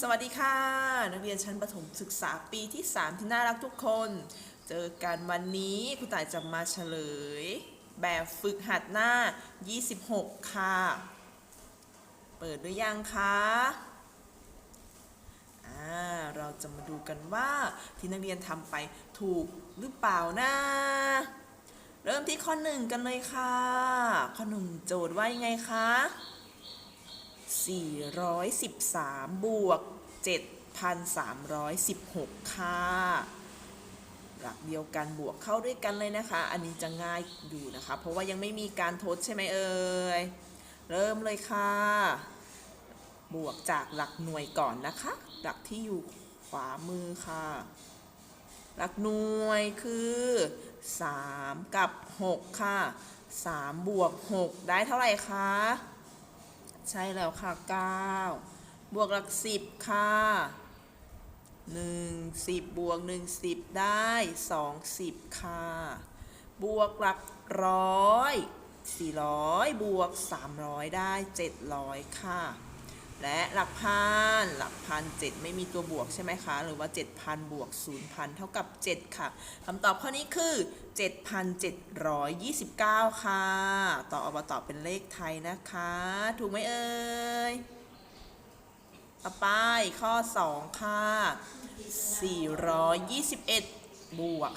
สวัสดีค่ะ นักเรียนชั้นประถมศึกษาปีที่ 3 ที่น่ารักทุกคน เจอกันวันนี้ครูต่ายจะมาเฉลย แบบฝึกหัดหน้า 26 ค่ะ เปิดหรือยังคะอ่าเราจะมาดูกันว่าที่นักเรียนทำไปถูกหรือเปล่านะเริ่มที่ข้อหนึ่งกันเลยค่ะ ข้อหนึ่งโจทย์ว่ายังไงคะ 413 บวก 7,316 ค่ะ หลักเดียวกันบวกเข้าด้วยกันเลยนะคะ อันนี้จะง่ายอยู่นะคะ เพราะว่ายังไม่มีการทดใช่ไหมเอ่ย เริ่มเลยค่ะ บวกจากหลักหน่วยก่อนนะคะ หลักที่อยู่ขวามือค่ะ หลักหน่วยคือ 3 กับ 6 ค่ะ 3 บวก 6 ได้เท่าไหร่คะ ใช่แล้วค่ะ 9 บวกหลัก 10 ค่ะ 1 10 บวก 1 10 ได้ 2 10 ค่ะ บวกหลักร้อย400 บวก 300 ได้ 700 ค่ะ และหลักพันหลักพันเจ็ดไม่มีตัวบวกใช่ไหมคะ หรือว่า 7,000 บวก 0,000 เท่ากับ 7 ค่ะคำตอบข้อนี้คือ 7,729 ค่ะ ต่ออบตอบเป็นเลขไทยนะคะ ถูกไหมเอ่ยต่อไปข้อ 2 ค่ะ 421 บวก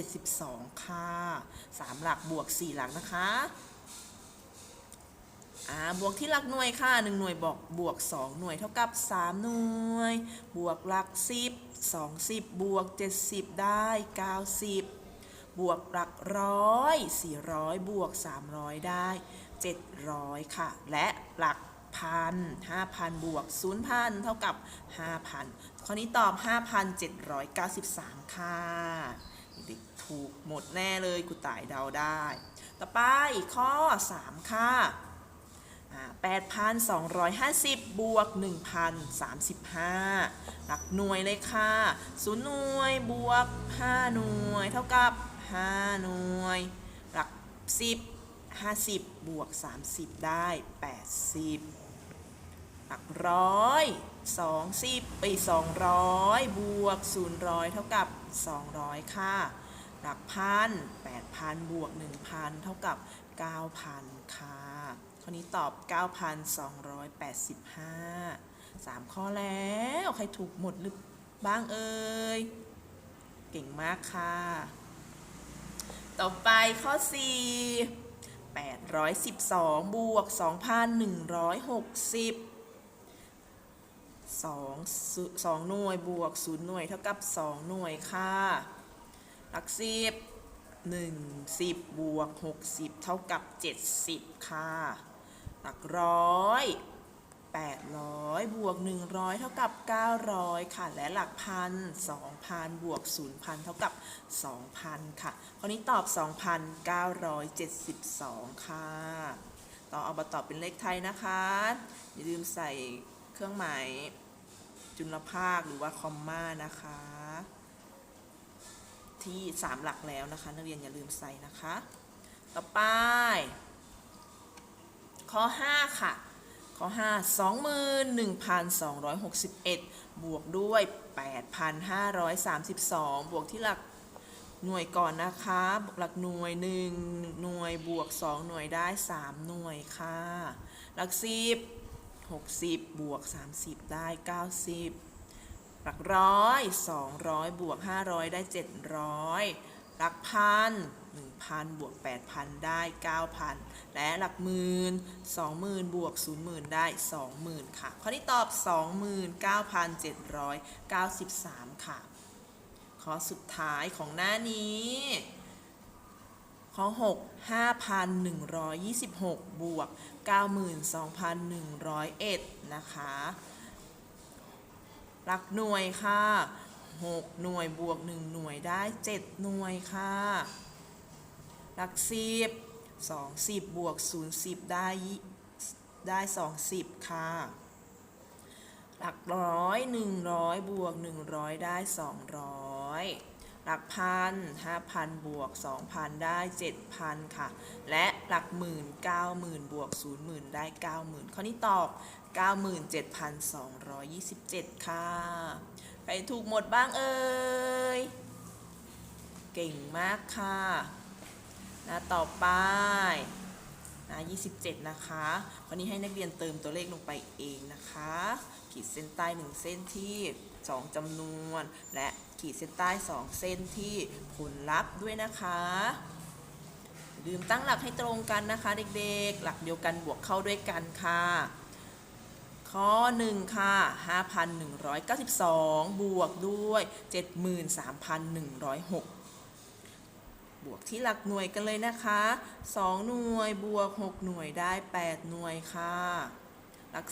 5,372 ค่ะ 3 หลักบวก 4 หลักนะคะ อ่าบวกที่หลักหน่วยค่ะ1หน่วยบอกบวก 2 หน่วยเท่ากับ 3 หน่วย บวกหลัก 10 20 บวก 70 ได้ 90 บวกหลักร้อย400 บวก 300 ได้ 700 ค่ะ และหลักพัน5,000บวก0,000เท่ากับ5,000ข้อนี้ตอบ5,793ค่ะเด็กถูกหมดแน่เลยกูต่ายเดาได้ ต่อไปข้อ3ค่ะ 8,250 บวก 1,035 หลักหน่วยเลยค่ะ 0 หน่วยบวก 5 หน่วย เท่ากับ 5 หน่วย หลัก 10 50 บวก 30 ได้ 80 หลักร้อย20ไป200 บวก000เท่ากับ 200 ค่ะ หลักพัน8,000 บวก 1,000 เท่ากับ 9,000 ค่ะ ข้อนี้ตอบ 9,285 3 ข้อแล้ว ใครถูกหมดหรือบ้างเอ่ย เก่งมากค่ะ ต่อไปข้อ 4 812 บวก 2,160 2 2หน่วยบวก 0 หน่วยเท่ากับ 2 หน่วยค่ะ หลักสิบหนึ่งสิบบวกหกสิบเท่ากับเจ็ดสิบค่ะ หลักร้อยแปดร้อยบวกหนึ่งร้อยเท่ากับเก้าร้อยค่ะ และหลักพันสองพันบวกศูนย์พันเท่ากับสองพันค่ะข้อนี้ตอบสองพันเก้าร้อยเจ็ดสิบสองค่ะ ต่อเอามาตอบเป็นเลขไทยนะคะ อย่าลืมใส่เครื่องหมายจุลภาคหรือว่าคอมมานะคะ ที่ 3 หลักแล้วนะคะ นักเรียนอย่าลืมใส่นะคะ ต่อไป ข้อ 5 ค่ะ ข้อ 5 21,261 บวกด้วย 8,532 บวกที่หลักหน่วยก่อนนะคะหลักหน่วย 1 หน่วยบวก 2 หน่วยได้ 3 หน่วยค่ะ หลัก 10 60 บวก 30 ได้ 90 หลักร้อย 200 บวก 500 ได้ 700 หลักพัน1,000 บวก 8,000 ได้ 9,000 และหลักหมื่น20,000 บวก 0,000 ได้ 20,000 ค่ะ ข้อที่ตอบ 29,793 ค่ะ ข้อสุดท้ายของหน้านี้ ข้อ 6 5,126 บวก 92,101 นะคะ หลักหน่วยค่ะ 6 หน่วยบวก 1 หน่วยได้ 7 หน่วยค่ะ หลักสิบ2 10บวก 0 10 ได้ได้ 20 ค่ะ หลักร้อย100 บวก 100 ได้ 200หลักพัน5,000บวก2,000ได้7,000ค่ะ และหลักหมื่น90,000บวก00,000ได้90,000ข้อนี้ตอบ97,227ค่ะ ใครถูกหมดบ้างเอ่ย เก่งมากค่ะนะต่อไปนะ27 นะคะวันนี้ให้นักเรียนเติมตัวเลขลงไปเองนะคะ ขีดเส้นใต้ 1 เส้นที่ 2จำนวน และขีดเส้นใต้ 2 เส้นที่ผลลัพธ์ด้วยนะคะลืมตั้งหลักให้ตรงกันนะคะ เด็กๆ หลักเดียวกันบวกเข้าด้วยกันค่ะ ข้อ 1 ค่ะ 5,192 บวกด้วย 73,106 บวกที่หลักหน่วยกันเลยนะคะ 2 หน่วยบวก 6 หน่วยได้ 8 หน่วยค่ะ หลัก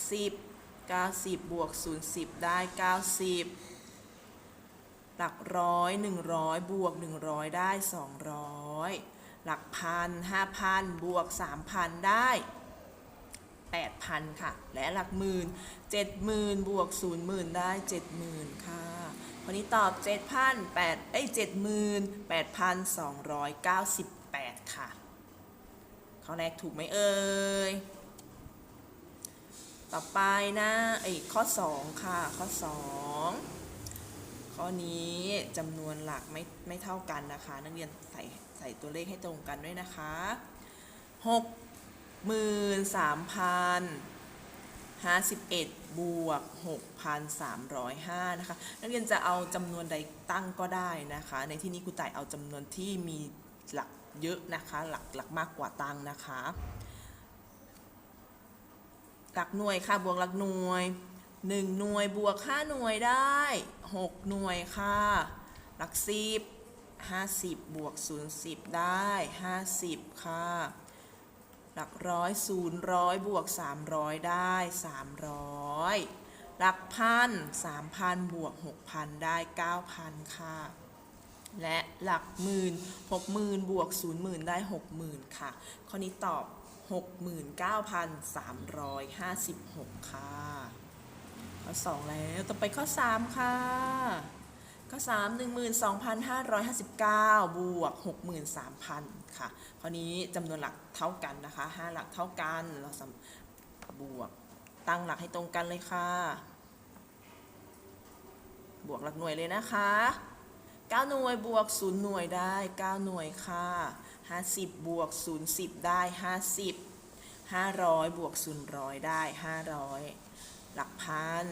10 90 บวก 0 10 ได้ 90 หลักร้อย100 บวก 100 ได้ 200 หลักพัน5,000 บวก 3,000 ได้ 8,000 ค่ะ และหลักหมื่น 70,000 บวก 0,000 ได้ 70,000 ค่ะคนนี้ตอบ7,000 8เอ้ย78,298 ค่ะ ข้อแรกถูกไหมเอ่ย ต่อไปนะไอ้ข้อ 2 ค่ะ ข้อ 2 ข้อนี้จำนวนหลักไม่ไม่เท่ากันนะคะ นักเรียนใส่ใส่ตัวเลขให้ตรงกันด้วยนะคะ 6 หมื่นสามพันห้าสิบเอ็ดบวกหกพันสามร้อยห้านะคะนักเรียนจะเอาจำนวนใดตั้งก็ได้นะคะ ในที่นี้ครูต่ายเอาจำนวนที่มีหลักเยอะนะคะหลักหลักมากกว่าตั้งนะคะ หลักหน่วยค่ะบวกหลักหน่วย 1 หน่วยบวก 5 หน่วยได้ 6 หน่วยค่ะ หลักสิบ50 บวก 0 10 ได้ 50 ค่ะ หลักร้อยศูนย์ร้อยบวกสามร้อยได้สามร้อยหลักพันสามพันบวกหกพันได้เก้าพันค่ะ และหลักหมื่นหกหมื่นบวกศูนย์หมื่นได้หกหมื่นค่ะ ข้อนี้ตอบหกหมื่นเก้าพันสามร้อยห้าสิบหกค่ะ ข้องแล้ว ต่อไปข้อสามค่ะ ข้อ 3 12,559 บวก 63,000 ค่ะข้อนี้จำนวนหลักเท่ากันนะคะ 5 หลักเท่ากัน เราบวกตั้งหลักให้ตรงกันเลยค่ะ บวกหลักหน่วยเลยนะคะ 9 หน่วยบวก 0 หน่วยได้ 9 หน่วยค่ะ 50 บวก 0 10 ได้ 50 500 บวก0ได้ 500 หลักพัน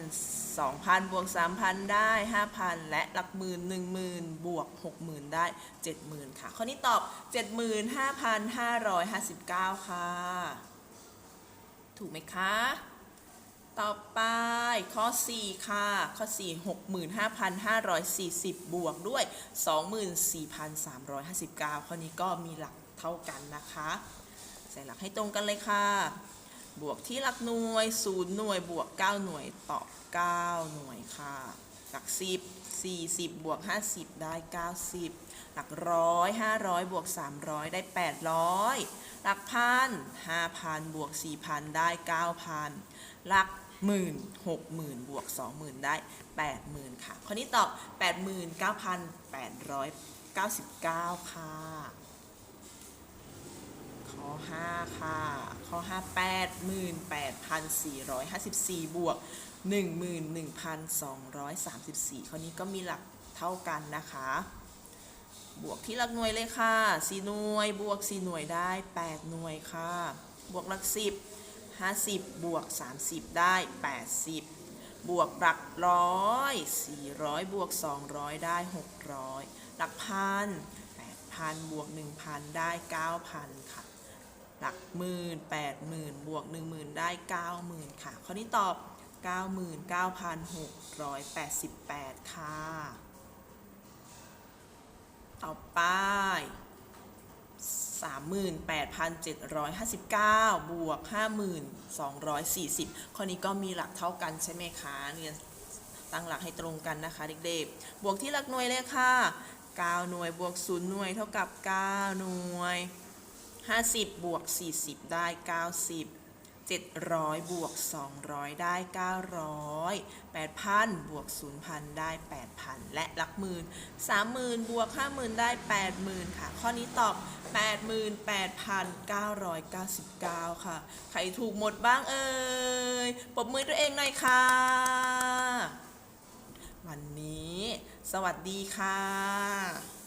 2,000บวก3,000ได้5,000และหลักหมื่น10,000บวก60,000ได้70,000ค่ะ ข้อนี้ตอบ75,559ค่ะ ถูกไหมคะ ต่อไปข้อ 4 ค่ะ ข้อ 4 65,540 บวกด้วย 24,359 ข้อนี้ก็มีหลักเท่ากันนะคะ ใส่หลักให้ตรงกันเลยค่ะ บวกที่หลักหน่วย0หน่วยบวก9หน่วยต่อ9หน่วยค่ะ หลัก10 40บวก50ได้90หลักร้อย500บวก300ได้800หลักพัน5,000บวก4,000ได้9,000หลักหมื่น60,000บวก20,000ได้80,000ค่ะ ข้อนี้ตอบ89,899ค่ะ ข้อ 5 ค่ะ ข้อ 5 88,454 บวก 11,234 ข้อนี้ก็มีหลักเท่ากันนะคะ บวกที่หลักหน่วยเลยค่ะ4หน่วย บวก 4 หน่วยได้ 8 หน่วยค่ะ บวกหลัก 10 50 บวก 30 ได้ 80บวกหลักร้อย400บวก200ได้600หลักพัน8,000บวก1,000ได้9,000ค่ะ หลักหมื่นแปดหมื่นบวกหนึ่งหมื่นได้เก้าหมื่นค่ะ ข้อนี้ตอบเก้าหมื่นเก้าพันหกร้อยแปดสิบแปดค่ะ ต่อไปสามหมื่นแปดพันเจ็ดร้อยห้าสิบเก้าบวกห้าหมื่นสองร้อยสี่สิบข้อนี้ก็มีหลักเท่ากันใช่ไหมคะเรียนตั้งหลักให้ตรงกันนะคะเด็กๆ บวกที่หลักหน่วยเลยค่ะ 9 หน่วยบวก 0 หน่วยเท่ากับ 9 หน่วย 50 บวก 40 ได้ 90 700 บวก 200 ได้ 900 8,000 บวก 0,000 ได้ 8,000 และหลักหมื่น 30,000 บวก 50,000 ได้ 80,000 ค่ะ ข้อนี้ตอบ 88,999 ค่ะ ใครถูกหมดบ้างเอ่ยปรบมือตัวเองหน่อยค่ะ วันนี้ สวัสดีค่ะ